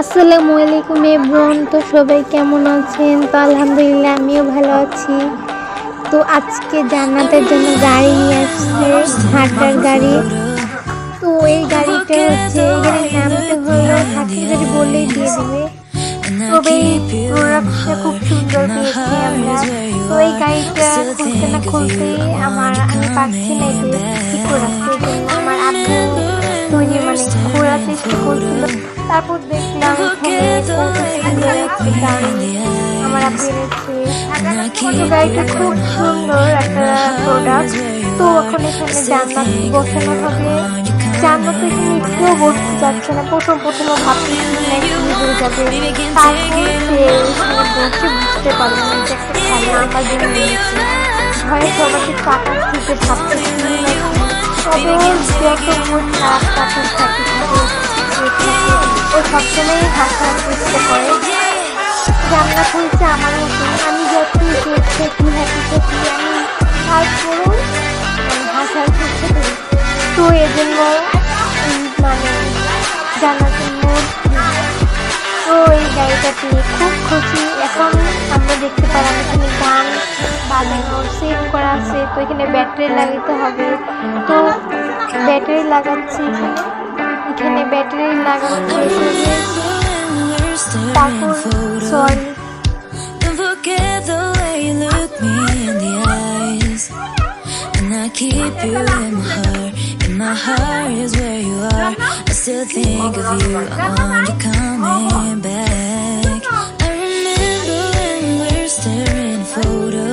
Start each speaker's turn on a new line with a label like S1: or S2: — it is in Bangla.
S1: আসসালামু আলাইকুম এব্রন তো সবাই কেমন আছেন? তো আলহামদুলিল্লাহ, আমিও ভালো আছি। তো আজকে জান্নাতের জন্য গাড়ি নিয়ে আসছে, হাটার গাড়ি। তো এই গাড়িটা হচ্ছে নামতে হলো হাতের গাড়ি বললেই দিয়ে দিবে। খুব সুন্দর গাড়িটা আমার, আমি পাচ্ছি না আমার মানে ঘোরার চেষ্টা করছিল তারপর দেখলাম গাড়ি আমার গাড়িটা খুব সুন্দর একটা প্রোডাক্ট তো এখন এখানে জান্নাত বসানো হবে। জান্নাত এখানে কেউ বসতে যাচ্ছে না। প্রথম প্রথম ও ভাবতেছিল না কি হয়ে যাবে। তারপর সে বসে বুঝতে পারল না যে একটা খেলা আমার জন্য নিয়েছে ভয়ে সবাইকে টাকা থেকে ভাবতেছিল তবে যত খারাপ কাপড় থাকে সবসময় হাসার চেষ্টা করে জান্নাত হয়েছে আমার মতো আমি যতই জোর থাকি হ্যাপি থাকি আমি তারপরেও আমি হাসার চেষ্টা করি তো এজন্য উম, মানে জান্নাতের মুড তো এই গাড়িটা পেয়ে খুব খুশি। এখন আমরা দেখতে পারলাম এখানে গান বাজানো সেভ করা আছে। তো এখানে ব্যাটারি লাগাতে হবে। তো ব্যাটারি লাগাচ্ছি এখানে। এখানে ব্যাটারি লাগানো শেষ হয়ে গিয়েছে তারপর sorry
S2: Don't forget the way you look me in the eyes. And I keep you in my heart. In my heart is where you are. I still think of you. I want you coming back. I remember when we're staring a photo.